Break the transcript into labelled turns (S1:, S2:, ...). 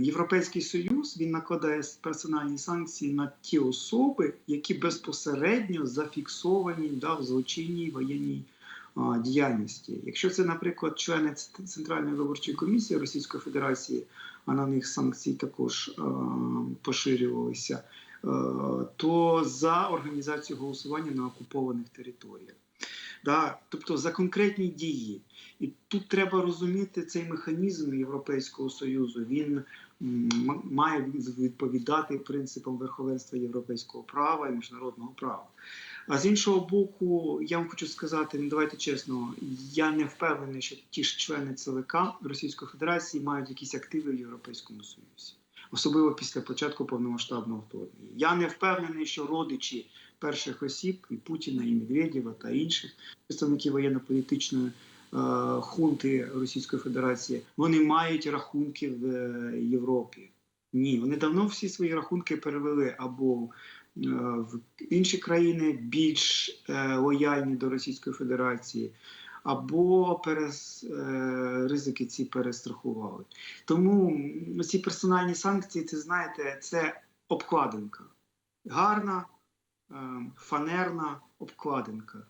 S1: Європейський Союз він накладає персональні санкції на ті особи, які безпосередньо зафіксовані да, в злочинній воєнній а, діяльності. Якщо це, наприклад, члени Центральної виборчої комісії Російської Федерації, а на них санкції також е, поширювалися, е, то за організацію голосування на окупованих територіях. Да, тобто за конкретні дії. І тут треба розуміти цей механізм Європейського Союзу. Він має відповідати принципам верховенства європейського права і міжнародного права. А з іншого боку, я вам хочу сказати, ну давайте чесно, я не впевнений, що ті ж члени ЦВК Російської Федерації мають якісь активи в Європейському Союзі, особливо після початку повномасштабного вторгнення. Я не впевнений, що родичі перших осіб і Путіна, і Медведєва та інших представників воєнно-політичної е, хунти Російської Федерації, вони мають рахунки в е, Європі. Ні, вони давно всі свої рахунки перевели або е, в інші країни більш лояльні до Російської Федерації, або перес, е, ризики ці перестрахували. Тому ці персональні санкції, це знаєте, це обкладинка. Гарна, фанерна обкладинка.